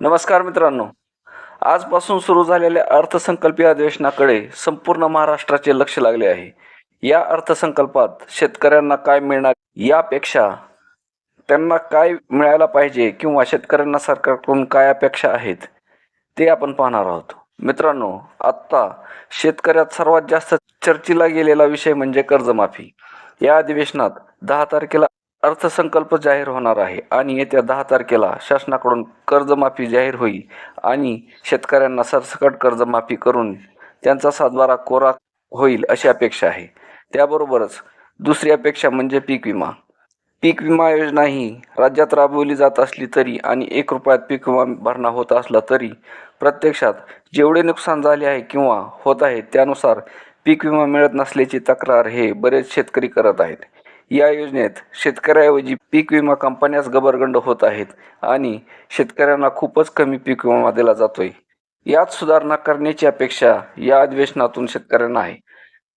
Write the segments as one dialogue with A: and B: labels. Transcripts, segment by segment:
A: नमस्कार मित्रांनो. आजपासून सुरू झालेल्या अर्थसंकल्पीय अधिवेशनाकडे संपूर्ण महाराष्ट्राचे लक्ष लागले आहे. या अर्थसंकल्पात शेतकऱ्यांना काय मिळणार यापेक्षा त्यांना काय मिळायला पाहिजे किंवा शेतकऱ्यांना सरकारकडून काय अपेक्षा आहेत ते आपण पाहणार आहोत. मित्रांनो आत्ता शेतकऱ्यात सर्वात जास्त चर्चेला गेलेला विषय म्हणजे कर्जमाफी. या अधिवेशनात दहा तारखेला अर्थसंकल्प जाहीर होणार आहे आणि येत्या दहा तारखेला शासनाकडून कर्जमाफी जाहीर होईल आणि शेतकऱ्यांना सरसकट कर्जमाफी करून त्यांचा सातबारा कोरा होईल अशी अपेक्षा आहे. त्याबरोबरच दुसरी अपेक्षा म्हणजे पीक विमा. पीक विमा योजना ही राज्यात राबवली जात असली तरी आणि एक रुपयात पीक विमा भरणा होत असला तरी प्रत्यक्षात जेवढे नुकसान झाले आहे किंवा होत आहे त्यानुसार पीक विमा मिळत नसल्याची तक्रार हे बरेच शेतकरी करत आहेत. या योजनेत शेतकऱ्याऐवजी पीक विमा कंपन्याच गबरगंड होत आहेत आणि शेतकऱ्यांना खूपच कमी पीक विमा दिला जातोय. यात सुधारणा करण्याची अपेक्षा या अधिवेशनातून शेतकऱ्यांना आहे.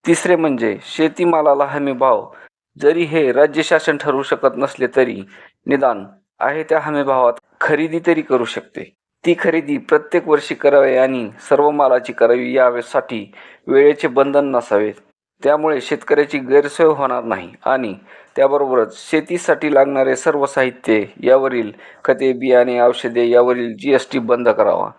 A: तिसरे म्हणजे शेतीमालाला हमी भाव जरी हे राज्य शासन ठरवू शकत नसले तरी निदान आहे त्या हमी भावात खरेदी तरी करू शकते. ती खरेदी प्रत्येक वर्षी करावी आणि सर्व मालाची करावी यासाठी वेळेचे बंधन नसावेत. त्यामुळे शेतकऱ्याची गैरसोय होणार नाही आणि त्याबरोबरच शेतीसाठी लागणारे सर्व साहित्य यावरील खते बियाणे औषधे यावरील जी एस टी बंद करावा.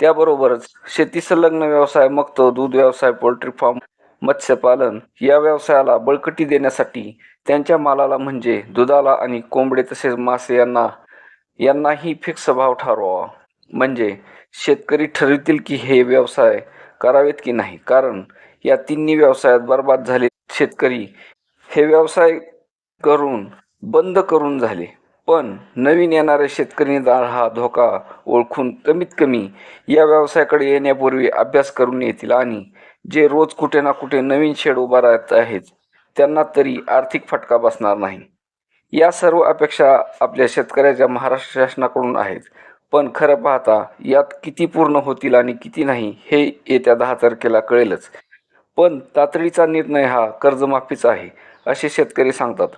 A: त्याबरोबरच शेती संलग्न व्यवसाय मग तो दूध व्यवसाय पोल्ट्री फार्म मत्स्यपालन या व्यवसायाला बळकटी देण्यासाठी त्यांच्या मालाला म्हणजे दुधाला आणि कोंबडे तसेच मासे यांना यांनाही फिक्स भाव ठरवावा म्हणजे शेतकरी ठरवतील की हे व्यवसाय करावेत की नाही? कारण या तिन्ही व्यवसायात बर्बाद झाले. शेतकरी हे व्यवसाय करून बंद करून झाले. पण नवीन येणारे शेतकरी निदान हा धोका ओळखून कमीत कमी या व्यवसायाकडे येण्यापूर्वी अभ्यास करून येतील आणि जे रोज कुठे ना कुठे नवीन शेड उभा राहत आहेत त्यांना तरी आर्थिक फटका बसणार नाही. या सर्व अपेक्षा आपल्या शेतकऱ्याच्या महाराष्ट्र शासनाकडून आहेत. पण खरं पाहता यात किती पूर्ण होतील आणि किती नाही हे येत्या दहा तारखेला कळेलच. पण तातडीचा निर्णय हा कर्जमाफीचा आहे असे शेतकरी सांगतात.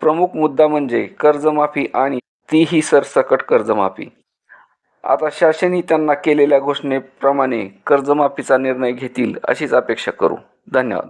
A: प्रमुख मुद्दा म्हणजे कर्जमाफी आणि तीही सरसकट कर्जमाफी. आता शासनही त्यांना केलेल्या घोषणेप्रमाणे कर्जमाफीचा निर्णय घेतील अशीच अपेक्षा करू. धन्यवाद.